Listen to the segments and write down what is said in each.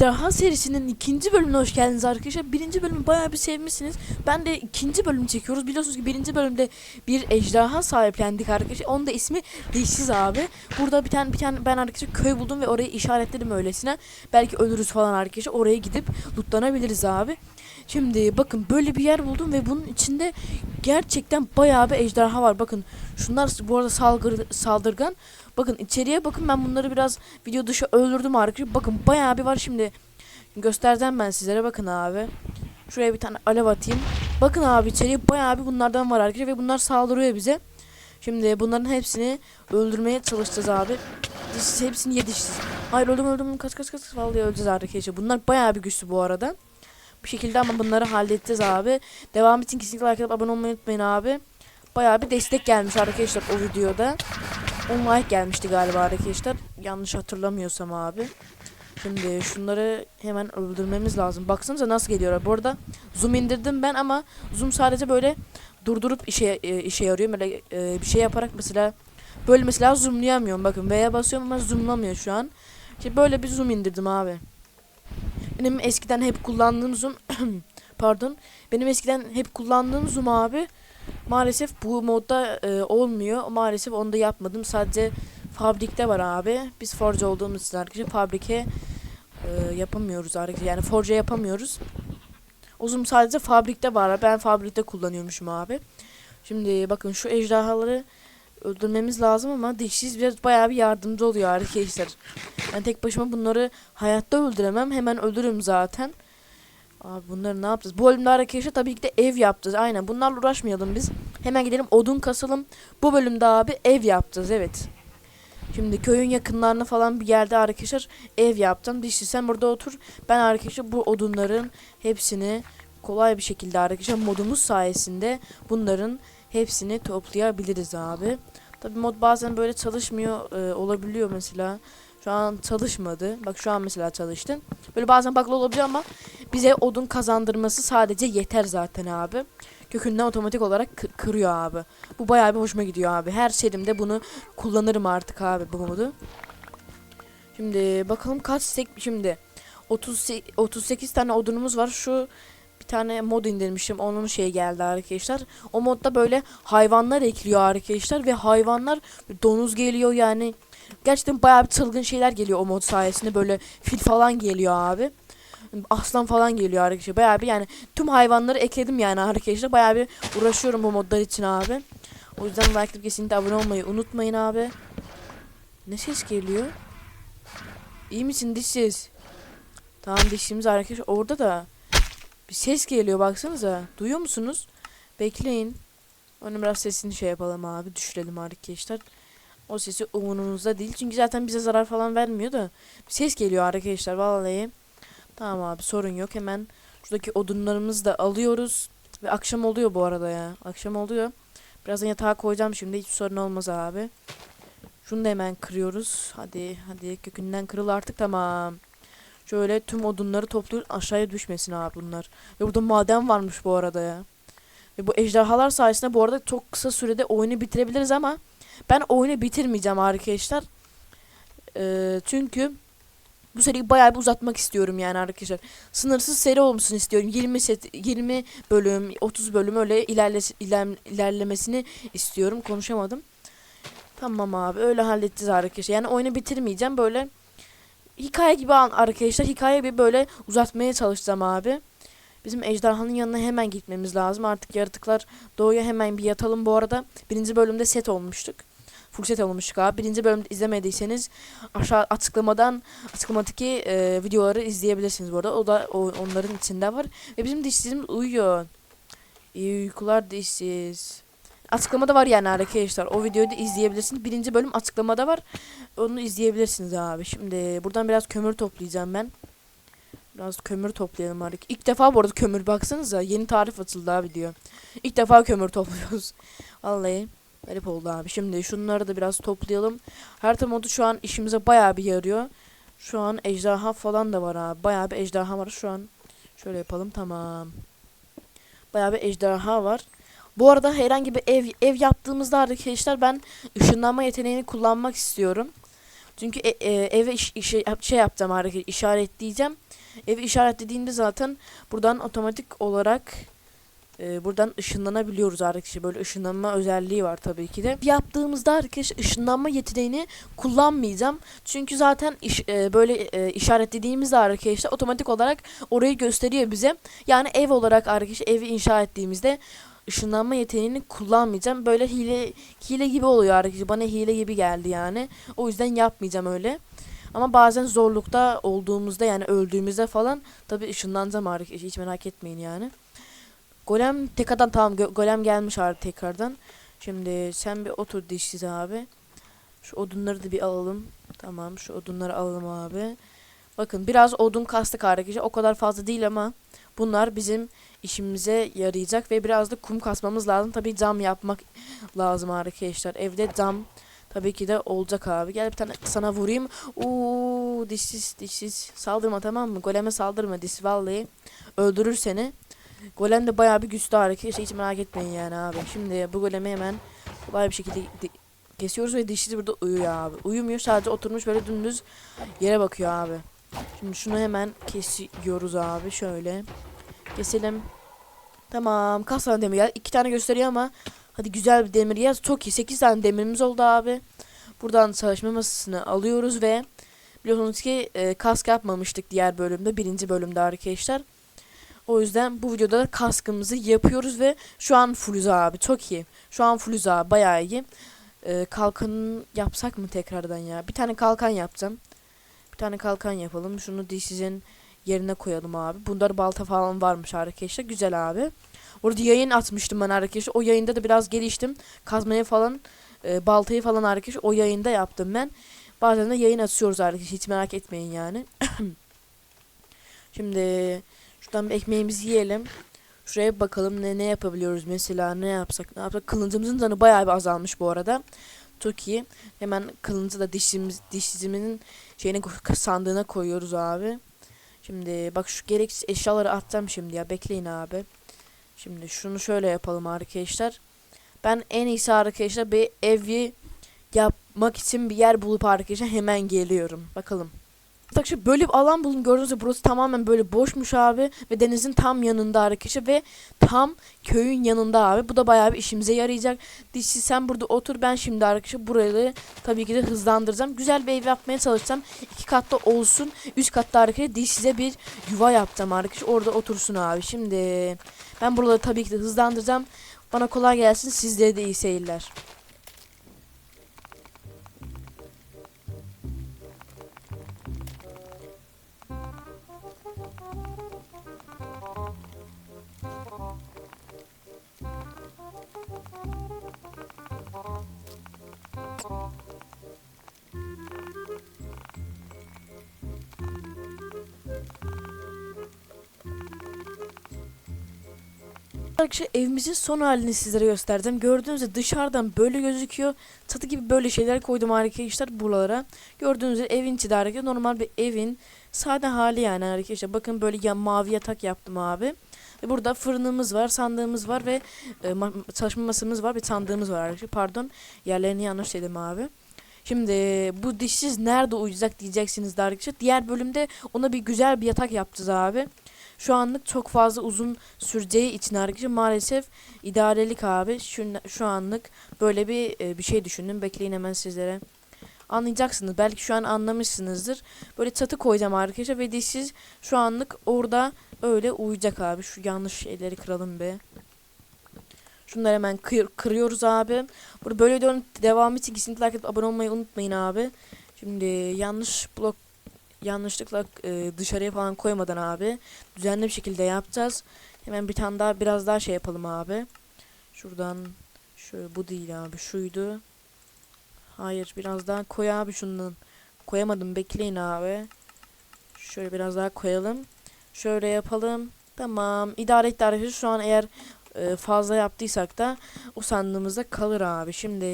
Ejderha serisinin ikinci bölümüne hoş geldiniz arkadaşlar. Birinci bölümü bayağı bir sevmişsiniz. Ben de ikinci bölüm çekiyoruz. Biliyorsunuz ki birinci bölümde bir ejderha sahiplendik arkadaşlar. Onun da ismi Dişsiz abi. Burada bir tane bir tane ben arkadaşlar köy buldum ve orayı işaretledim öylesine. Belki ölürüz falan arkadaşlar. Oraya gidip lootlanabiliriz abi. Şimdi bakın böyle bir yer buldum ve bunun içinde gerçekten bayağı bir ejderha var. Bakın şunlar bu arada salgır, saldırgan. Bakın içeriye bakın ben bunları biraz video dışı öldürdüm arkadaşlar. Bakın bayağı bir var şimdi. Göstereceğim ben sizlere bakın abi. Şuraya bir tane alev atayım. Bakın abi içeriye bayağı bir bunlardan var arkadaşlar ve bunlar saldırıyor bize. Şimdi bunların hepsini öldürmeye çalışacağız abi. Hepsini ye dişsiz. Hayır öldüm öldüm kaç kaç kaç vallahi öleceğiz arkadaşlar. Bunlar bayağı bir güçlü bu arada. Bir şekilde ama bunları halledeceğiz abi. Devam için kesinlikle like atıp abone olmayı unutmayın abi. Bayağı bir destek gelmiş arkadaşlar o videoda. 10 like gelmişti galiba arkadaşlar. Yanlış hatırlamıyorsam abi. Şimdi şunları hemen öldürmemiz lazım. Baksanıza nasıl geliyorlar. Bu arada zoom indirdim ben ama zoom sadece böyle durdurup işe e, işe yarıyor. Böyle e, bir şey yaparak mesela böyle mesela zoomlayamıyorum. Bakın V'ye basıyorum ama zoomlamıyor şu an. İşte böyle bir zoom indirdim abi. Benim eskiden hep kullandığım zoom pardon. Benim eskiden hep kullandığım zoom abi maalesef bu modda e, olmuyor. Maalesef onu da yapmadım. Sadece fabrikte var abi. Biz forge olduğumuz için arkadaşlar fabrike e, yapamıyoruz arkadaşlar. Yani forge yapamıyoruz. O zoom sadece fabrikte var. Ben fabrikte kullanıyormuşum abi. Şimdi bakın şu ejderhaları öldürmemiz lazım ama dişsiz biraz bayağı bir yardımcı oluyor arkadaşlar. Ben tek başıma bunları hayatta öldüremem. Hemen öldürürüm zaten. Abi bunları ne yapacağız? Bu bölümde arkadaşlar tabii ki de ev yapacağız. Aynen bunlarla uğraşmayalım biz. Hemen gidelim odun kasalım. Bu bölümde abi ev yapacağız evet. Şimdi köyün yakınlarına falan bir yerde arkadaşlar ev yaptım. Dişli sen burada otur. Ben arkadaşlar bu odunların hepsini kolay bir şekilde arkadaşlar modumuz sayesinde bunların hepsini toplayabiliriz abi. Tabi mod bazen böyle çalışmıyor e, olabiliyor mesela. Şu an çalışmadı. Bak şu an mesela çalıştın. Böyle bazen bug'lı olabiliyor ama bize odun kazandırması sadece yeter zaten abi. Kökünden otomatik olarak kı- kırıyor abi. Bu bayağı bir hoşuma gidiyor abi. Her serimde bunu kullanırım artık abi bu modu. Şimdi bakalım kaç sek şimdi 30 38 tane odunumuz var. Şu bir tane mod indirmişim. Onun şey geldi arkadaşlar. O modda böyle hayvanlar ekliyor arkadaşlar ve hayvanlar donuz geliyor yani. Gerçekten bayağı bir çılgın şeyler geliyor o mod sayesinde. Böyle fil falan geliyor abi. Aslan falan geliyor arkadaşlar. Bayağı bir yani tüm hayvanları ekledim yani arkadaşlar. Bayağı bir uğraşıyorum bu modlar için abi. O yüzden like atıp kesinlikle abone olmayı unutmayın abi. Ne ses geliyor? İyi misin dişsiz? Tamam dişimiz arkadaşlar orada da bir ses geliyor baksanıza. Duyuyor musunuz? Bekleyin. Onun biraz sesini şey yapalım abi. Düşürelim arkadaşlar. O sesi umurumuzda değil. Çünkü zaten bize zarar falan vermiyor da. Bir ses geliyor arkadaşlar vallahi. Tamam abi sorun yok. Hemen şuradaki odunlarımızı da alıyoruz. Ve akşam oluyor bu arada ya. Akşam oluyor. Birazdan yatağa koyacağım şimdi. Hiç sorun olmaz abi. Şunu da hemen kırıyoruz. Hadi hadi kökünden kırıl artık tamam. Şöyle tüm odunları topluyoruz. Aşağıya düşmesin abi bunlar. Ve burada maden varmış bu arada ya. Ve bu ejderhalar sayesinde bu arada çok kısa sürede oyunu bitirebiliriz ama ben oyunu bitirmeyeceğim arkadaşlar. Ee, çünkü bu seriyi bayağı bir uzatmak istiyorum yani arkadaşlar. Sınırsız seri olmasını istiyorum. 20 set 20 bölüm, 30 bölüm öyle ilerle, iler- ilerlemesini istiyorum. Konuşamadım. Tamam abi öyle halledeceğiz arkadaşlar. Yani oyunu bitirmeyeceğim böyle hikaye gibi arkadaşlar. Hikaye bir böyle uzatmaya çalışacağım abi. Bizim ejderhanın yanına hemen gitmemiz lazım. Artık yaratıklar doğuya hemen bir yatalım bu arada. Birinci bölümde set olmuştuk. Olmuştuk abi. Birinci bölümde izlemediyseniz aşağı açıklamadan açıklamadaki e, videoları izleyebilirsiniz bu arada. O da o, onların içinde var. Ve bizim dişsizimiz uyuyor. İyi uykular dişsiz. Açıklamada var yani arkadaşlar. O videoyu da izleyebilirsiniz. Birinci bölüm açıklamada var. Onu izleyebilirsiniz abi. Şimdi buradan biraz kömür toplayacağım ben. Biraz kömür toplayalım artık. İlk defa bu arada kömür baksanıza. Yeni tarif atıldı abi diyor. İlk defa kömür topluyoruz. Vallahi garip oldu abi. Şimdi şunları da biraz toplayalım. Harita modu şu an işimize bayağı bir yarıyor. Şu an ejderha falan da var abi. Bayağı bir ejderha var şu an. Şöyle yapalım tamam. Bayağı bir ejderha var. Bu arada herhangi bir ev ev yaptığımızda arkadaşlar ben ışınlanma yeteneğini kullanmak istiyorum. Çünkü e, e, eve iş, işe- şey yapacağım arkadaşlar işaretleyeceğim. Evi işaretlediğinde zaten buradan otomatik olarak e, buradan ışınlanabiliyoruz arkadaşlar. Böyle ışınlanma özelliği var tabii ki de. Yaptığımızda arkadaşlar ışınlanma yeteneğini kullanmayacağım. Çünkü zaten iş, e, böyle e, işaretlediğimizde arkadaşlar otomatik olarak orayı gösteriyor bize. Yani ev olarak arkadaşlar evi inşa ettiğimizde ışınlanma yeteneğini kullanmayacağım. Böyle hile hile gibi oluyor arkadaşlar. Bana hile gibi geldi yani. O yüzden yapmayacağım öyle. Ama bazen zorlukta olduğumuzda yani öldüğümüzde falan tabii ışınlanacağım arkadaşlar. Hiç merak etmeyin yani. Golem tekrardan tamam go- golem gelmiş abi tekrardan. Şimdi sen bir otur dişsiz abi. Şu odunları da bir alalım. Tamam şu odunları alalım abi. Bakın biraz odun kastık arkadaşlar. O kadar fazla değil ama bunlar bizim işimize yarayacak ve biraz da kum kasmamız lazım. Tabii cam yapmak lazım arkadaşlar. Evde cam tabii ki de olacak abi. Gel bir tane sana vurayım. Oo dişsiz dişsiz. Saldırma tamam mı? Goleme saldırma dişsiz vallahi. Öldürür seni. Golem de bayağı bir güçlü arkadaşlar. Hiç merak etmeyin yani abi. Şimdi bu golemi hemen kolay bir şekilde kesiyoruz ve dişsiz burada uyuyor abi. Uyumuyor sadece oturmuş böyle dümdüz yere bakıyor abi. Şimdi şunu hemen kesiyoruz abi şöyle. Keselim. Tamam. Kaç tane demir geldi? İki tane gösteriyor ama hadi güzel bir demir yaz. Çok iyi. Sekiz tane demirimiz oldu abi. Buradan savaşma masasını alıyoruz ve biliyorsunuz ki e, kask yapmamıştık diğer bölümde. Birinci bölümde arkadaşlar. O yüzden bu videoda da kaskımızı yapıyoruz ve şu an fullüz abi. Çok iyi. Şu an fullüz abi. Bayağı iyi. E, kalkan yapsak mı tekrardan ya? Bir tane kalkan yapacağım. Bir tane kalkan yapalım. Şunu dişsizin yerine koyalım abi. Bunlar balta falan varmış arkadaşlar. Güzel abi. Orada yayın atmıştım ben arkadaşlar. O yayında da biraz geliştim. Kazmayı falan, e, baltayı falan arkadaşlar o yayında yaptım ben. Bazen de yayın atıyoruz arkadaşlar. Hiç merak etmeyin yani. Şimdi şuradan bir ekmeğimizi yiyelim. Şuraya bakalım ne ne yapabiliyoruz mesela ne yapsak ne yapsak. Kılıncımızın canı bayağı bir azalmış bu arada. Çok iyi. Hemen kılıncı da dişimiz diş diziminin şeyine sandığına koyuyoruz abi. Şimdi bak şu gereksiz eşyaları atacağım şimdi ya. Bekleyin abi. Şimdi şunu şöyle yapalım arkadaşlar. Ben en iyisi arkadaşlar bir evi yapmak için bir yer bulup arkadaşlar hemen geliyorum. Bakalım. Arkadaşlar böyle bir alan bulun gördüğünüz burası tamamen böyle boşmuş abi ve denizin tam yanında arkadaşlar ve tam köyün yanında abi. Bu da bayağı bir işimize yarayacak. Dişi sen burada otur ben şimdi arkadaşlar burayı tabii ki de hızlandıracağım. Güzel bir ev yapmaya çalışacağım. İki katta olsun. Üst katta arkadaşlar dişsize bir yuva yapacağım arkadaşlar. Orada otursun abi. Şimdi ben buraları tabii ki de hızlandıracağım. Bana kolay gelsin. Sizlere de iyi seyirler. Arkadaşlar evimizin son halini sizlere göstereceğim. Gördüğünüz gibi dışarıdan böyle gözüküyor. Çatı gibi böyle şeyler koydum arkadaşlar buralara. Gördüğünüz gibi evin içi de arkadaşlar normal bir evin sade hali yani arkadaşlar. Bakın böyle ya mavi yatak yaptım abi. Ve burada fırınımız var, sandığımız var ve e, ma- çalışma masamız var ve sandığımız var arkadaşlar. Pardon yerlerini yanlış dedim abi. Şimdi bu dişsiz nerede uyuyacak diyeceksiniz de arkadaşlar. Diğer bölümde ona bir güzel bir yatak yapacağız abi. Şu anlık çok fazla uzun süreceği için arkadaşlar maalesef idarelik abi. Şu, şu anlık böyle bir e, bir şey düşündüm. Bekleyin hemen sizlere. Anlayacaksınız. Belki şu an anlamışsınızdır. Böyle çatı koyacağım arkadaşlar ve dişsiz şu anlık orada öyle uyuyacak abi. Şu yanlış şeyleri kıralım be. Şunları hemen kır, kırıyoruz abi. Burada böyle videonun devamı için kesinlikle like abone olmayı unutmayın abi. Şimdi yanlış blok yanlışlıkla e, dışarıya falan koymadan abi düzenli bir şekilde yapacağız. Hemen bir tane daha biraz daha şey yapalım abi. Şuradan şöyle bu değil abi şuydu. Hayır biraz daha koy abi şundan. Koyamadım bekleyin abi. Şöyle biraz daha koyalım. Şöyle yapalım. Tamam idare etti arkadaşlar. Şu an eğer e, fazla yaptıysak da o sandığımızda kalır abi. Şimdi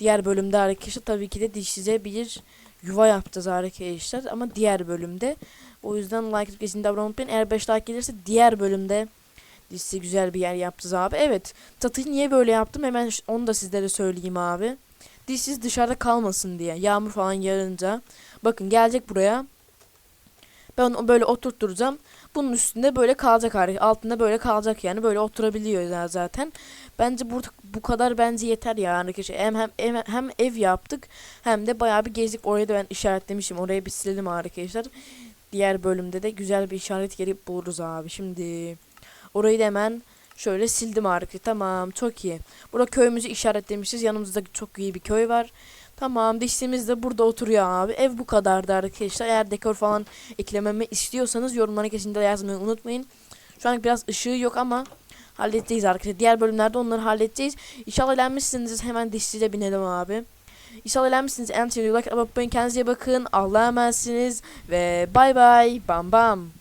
diğer bölümde arkadaşlar tabii ki de dişsize bir yuva yapacağız arkadaşlar ama diğer bölümde. O yüzden like atıp kesinlikle abone olmayı. Eğer 5 like gelirse diğer bölümde dişsize güzel bir yer yapacağız abi. Evet çatıyı niye böyle yaptım hemen onu da sizlere söyleyeyim abi. Dişsiz dışarıda kalmasın diye yağmur falan yağınca. Bakın gelecek buraya. Ben onu böyle oturtturacağım. Bunun üstünde böyle kalacak. Altında böyle kalacak yani. Böyle oturabiliyor zaten. Bence burada bu kadar bence yeter ya arkadaşlar. Hem, hem, hem, hem ev yaptık hem de bayağı bir gezdik. Orayı da ben işaretlemişim. Oraya bir silelim arkadaşlar. Diğer bölümde de güzel bir işaret yeri buluruz abi. Şimdi orayı da hemen şöyle sildim arkadaşlar. Tamam çok iyi. Burada köyümüzü işaretlemişiz. Yanımızda çok iyi bir köy var. Tamam dişimiz de burada oturuyor abi. Ev bu kadardı arkadaşlar. Eğer dekor falan eklememi istiyorsanız yorumlara kesinlikle yazmayı unutmayın. Şu an biraz ışığı yok ama halledeceğiz arkadaşlar. Diğer bölümlerde onları halledeceğiz. İnşallah eğlenmişsiniz. Hemen dişçiyle binelim abi. İnşallah eğlenmişsiniz. En sevdiğim like abone. Kendinize bakın. Allah'a emanetsiniz. Ve bay bay. Bam bam.